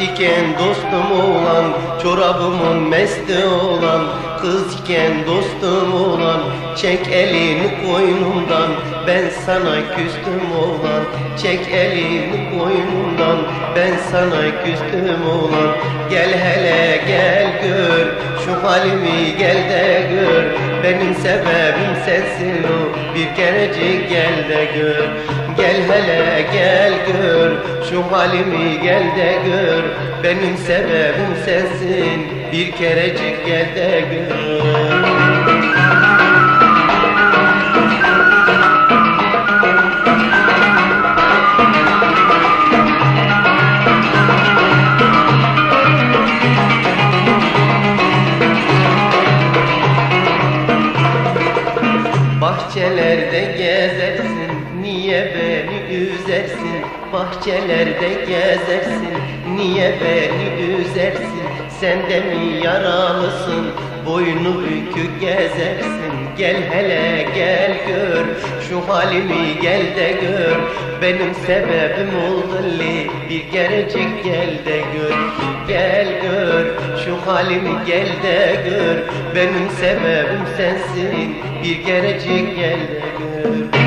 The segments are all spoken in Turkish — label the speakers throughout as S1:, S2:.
S1: Kız iken dostum olan Çorabımın mesti olan Kız iken dostum olan Çek elini koynumdan Ben sana küstüm olan Çek elini koynumdan Ben sana küstüm olan Gel hele gel gör Şu halimi gel de gör. Benim sebebim sensin o? Bir kerecik gel de gör. Gel hele gel gör. Şu halimi gel de gör. Benim sebebim sensin. Bir kerecik gel de gör Bahçelerde gezersin Niye beni üzersin? Bahçelerde gezersin Niye beni üzersin? Sen de mi yaralısın Boynu bükük gezersin? Gel hele gel gör Şu halimi gel de gör. Benim sebebim oldu li Bir gerecek gel de gör. Gel gör halimi gel de gör. Benim sebebim sensin. Bir gerecek gel de gör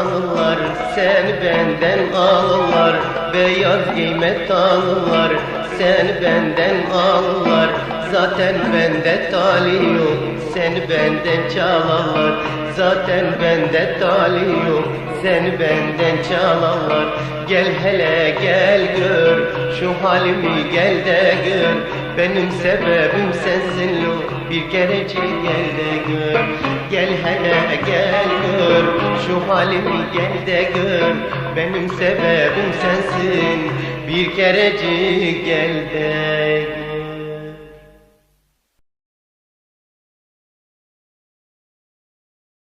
S1: giyme tanrılar sen benden alırlar Beyaz giyme tanrılar. Sen benden alırlar Zaten bende tali yok. Seni benden çalarlar Zaten bende tali yok. Seni benden çalarlar Gel hele gel gör şu halimi gel de gör Benim sebebim sensin lo bir kerecik gel de gör. Gel hele gel gör. Şu halimi gel de gör. Benim sebebim sensin. Bir kerecik gel de gör